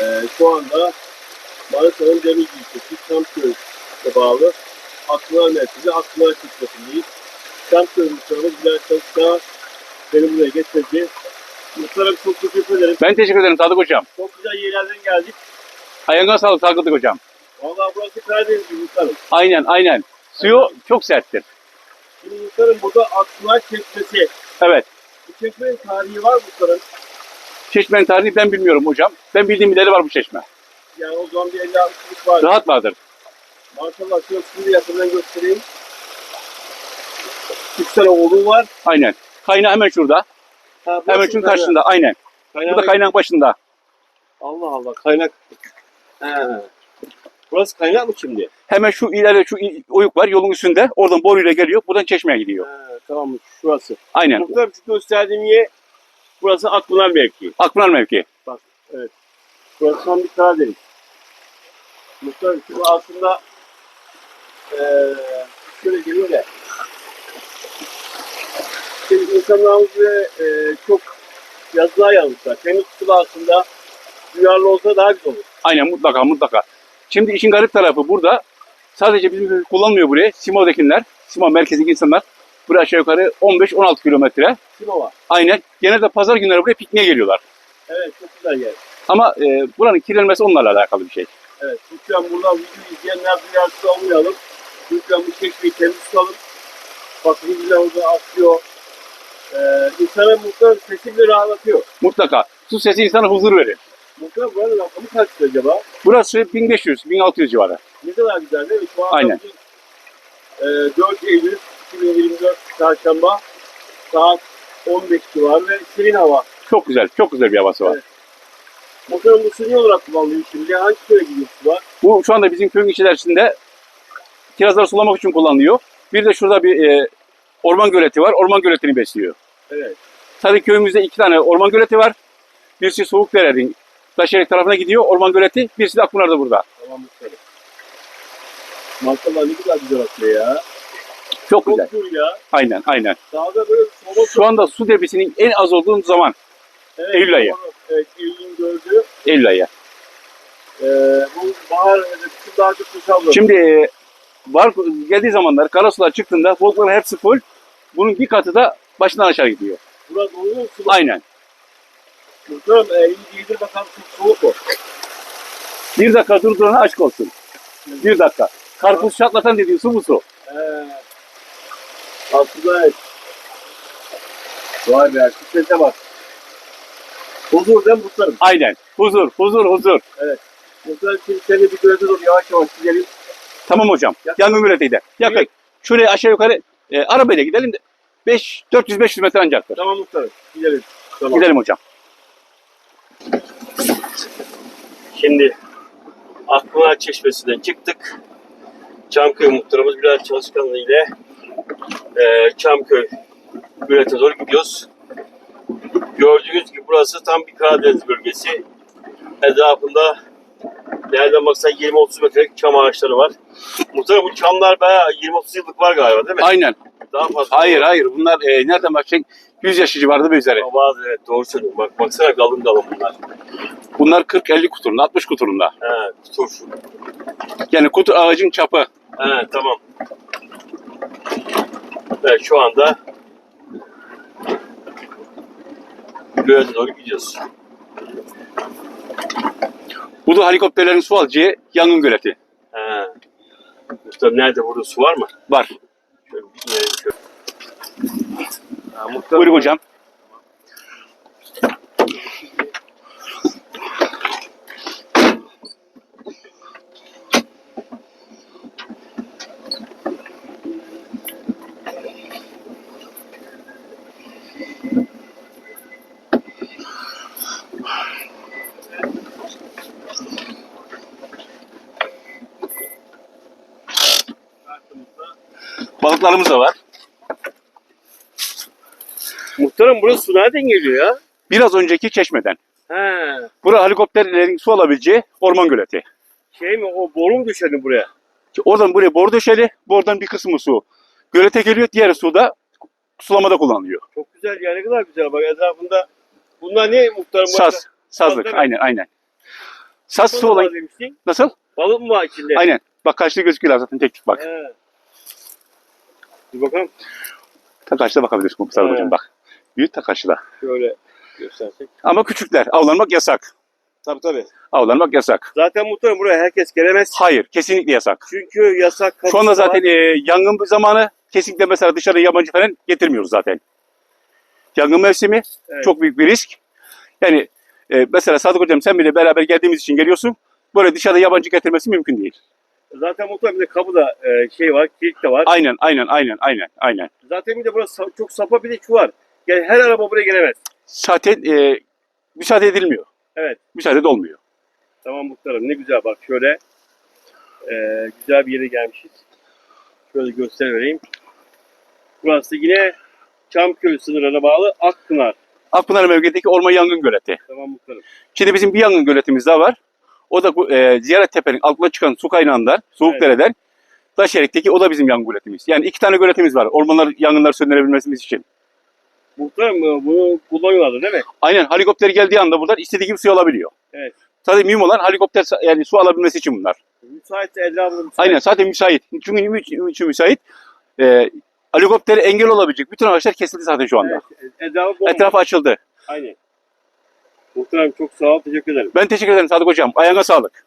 Ee, şu anda Manisa'nın Demirci ilçesi Çamköy'e bağlı Aklılar Merkezi Aklılar Çiftliği'ndeyiz. Çamköy muhtarımız Bülent Çalışkan beni buraya getirdi. Muhtarım çok teşekkür ederim. Ben teşekkür ederim Sadık Hocam. Çok güzel yerlerden geldik. Ayağına sağlık Sadık Hocam. Vallahi burası Karadeniz bir muhtarım. Aynen aynen. Suyu çok serttir. Şimdi muhtarım burada Aklılar Çeşmesi. Evet. Bu çeşmenin tarihi var muhtarım. Çeşmenin tarihini ben bilmiyorum hocam. Ben bildiğim ileri var bu çeşme. Yani o zaman bir 50 60 var. Rahat vardır. Maşallah şöyle şimdi yakından göstereyim. Üç tane oğlum var. Aynen. Kaynağı hemen şurada. Ha, Hemen şunun kaynak. karşısında. Aynen. Kaynak. Bu da kaynağın başında. Allah Allah kaynak. He. Burası kaynak mı şimdi? Hemen şu ileride şu oyuk var yolun üstünde. Oradan boruyla geliyor. Buradan çeşmeye gidiyor. He, tamam şurası. Aynen. Muhtemelen gösterdiğim yer burası Akpınar mevki. Akpınar mevki. Burası tam bir Karadeniz. Muhtemelen şu aslında eee şöyle geliyor da Şimdi insanlarımız ve eee, çok yazılar yazmışlar. Temiz su aslında duyarlı olsa daha güzel olur. Aynen mutlaka mutlaka. Şimdi işin garip tarafı burada sadece bizim kullanmıyor burayı. Simav'dakiler, Simav merkezdeki insanlar buraya aşağı yukarı 15-16 kilometre. Sinova. Aynen. Genelde pazar günleri buraya pikniğe geliyorlar. Evet çok güzel yer. Ama e, buranın kirlenmesi onlarla alakalı bir şey. Evet, lütfen buradan video izleyenler duyarsız olmayalım. Lütfen bu çeşmeyi temiz tutalım. Bakın güzel orada akıyor. Ee, insana muhtemelen sesi bile rahatlatıyor. Mutlaka. Su sesi insana huzur verir. Muhtemelen buranın rakamı kaç acaba? Burası 1500-1600 civarı. Ne kadar güzel değil mi? Şu anda Aynen. bugün, e, 4 Eylül 2024 Çarşamba saat 15 civarı ve serin hava. Çok güzel, çok güzel bir havası var. Evet. Bu suni olarak kullanılıyor şimdi. Hangi köye gidiyor su var? Bu şu anda bizim köyün içerisinde kirazları sulamak için kullanılıyor. Bir de şurada bir e, orman göleti var. Orman göletini besliyor. Evet. Sadece köyümüzde iki tane orman göleti var. Birisi Soğukdere'nin Taşerik tarafına gidiyor orman göleti. Birisi de Akpınar'da burada. Tamam. Maşallah ne kadar güzel akıyor ya. Çok Çok güzel. cool ya. Aynen, aynen. Dağda böyle soba Şu anda su debisinin en az olduğu zaman Evet, Eylül ayı. Evet, Eylül'ün gördüğü. Eylül ayı. Ee, bu bahar kışın daha çok kuşaldı. Şimdi var geldiği zamanlar karasular çıktığında balıkların hepsi full. Bunun bir katı da başından aşağı gidiyor. Burada doluyor su? Aynen. Muhtemelen e, iyi değildir bakalım çok soğuk mu? Bir dakika durdurana aşk olsun. Bir dakika. Karpuz çatlatan dediği su bu su. Ee, evet. Vay be, şu sese bak. Huzur değil mi muhtarım? Aynen. Huzur, huzur, huzur. Muhtarım şimdi seni bir görete doğru yavaş yavaş gidelim. Tamam hocam. Ya- Yangın göletiyle. Yakın. Evet. Şuraya aşağı yukarı e, arabayla gidelim de 5 400-500 metre ancaktır. Tamam muhtarım, gidelim. Tamam. Gidelim hocam. Şimdi Akpınar Çeşmesi'nden çıktık. Çamköy muhtarımız Bülent Çalışkanlı ile e, Çamköy Gület'e doğru gidiyoruz. Gördüğünüz gibi burası tam bir Karadeniz bölgesi. Etrafında nereden baksan 20-30 metrelik çam ağaçları var. Muhtarım bu çamlar bayağı 20-30 yıllık var galiba değil mi? Aynen. Daha fazla. Hayır hayır. Bunlar e, nereden bakacak? 100 yaş civarında bir üzeri. Ama evet doğru söylüyorsun. Bak baksana kalın kalın bunlar. Bunlar 40-50 kuturunda, 60 kuturunda. He, tur. Yani kutu ağacın çapı. He, tamam. Evet şu anda Göğe doğru gidiyoruz. Bu da helikopterlerin su alacağı yangın göleti. He. Muhtarım nerede burada su var mı? Var. Şöyle bir inelim şöyle. Ha, muhtarım, Buyurun hocam. Balıklarımız da var. Muhtarım burası su nereden geliyor ya? Biraz önceki çeşmeden. He. Bura helikopterlerin su alabileceği orman göleti. Şey mi o boru mu düşeni buraya? Oradan buraya boru döşeli, buradan bir kısmı su. Gölete geliyor, diğer su da sulamada kullanılıyor. Çok güzel ya ne kadar güzel bak etrafında. Bunlar ne muhtarım? Saz, sazlık, mi? aynen aynen. Saz su demiştin. Nasıl? Balık mı var içinde? Aynen. Bak karşıda gözüküyorlar zaten tek tük bak. He. Bir bakalım. Ta karşıda bakabilirsin Mustafa hocam bak. Büyük ta karşıda. Şöyle göstersek. Ama küçükler. Avlanmak yasak. Tabii tabii. Avlanmak yasak. Zaten muhtemelen buraya herkes gelemez. Hayır. Kesinlikle yasak. Çünkü yasak Şu anda zaten e, yangın bir zamanı kesinlikle mesela dışarı yabancı falan getirmiyoruz zaten. Yangın mevsimi Evet. çok büyük bir risk. Yani e, mesela Sadık Hocam sen bile beraber geldiğimiz için geliyorsun. Böyle dışarıda yabancı getirmesi mümkün değil. Zaten muhtemelen bir de kapıda e, şey var, kilit de var. Aynen aynen aynen aynen aynen. Zaten bir de burası sa- çok sapa bir de şu var. Yani her araba buraya gelemez. Zaten e, müsaade edilmiyor. Evet. Müsaade de olmuyor. Tamam muhtarım ne güzel bak şöyle. e, güzel bir yere gelmişiz. Şöyle göstereyim. Burası yine Çamköy sınırına bağlı Akpınar. Akpınar mevkideki orman yangın göleti. Tamam muhtarım. Şimdi bizim bir yangın göletimiz daha var. O da e, Ziyaret Tepe'nin altına çıkan su kaynağından, soğuk Evet. dereden Taşerek'teki o da bizim yangın göletimiz. Yani iki tane göletimiz var. Ormanlar yangınları söndürebilmemiz için. Muhtarım e, bunu kullanıyorlardı değil mi? Aynen helikopter geldiği anda buradan istediği gibi suyu alabiliyor. Evet. Sadece mühim olan helikopter yani su alabilmesi için bunlar. Müsait. Aynen zaten müsait. Çünkü niçin için müsait? E, helikoptere engel olabilecek bütün ağaçlar kesildi zaten şu anda. Evet, etrafı bomba. Etrafı açıldı. Aynen. Muhtarım çok sağ ol. Teşekkür ederim. Ben teşekkür ederim Sadık Hocam. Ayağına sağlık.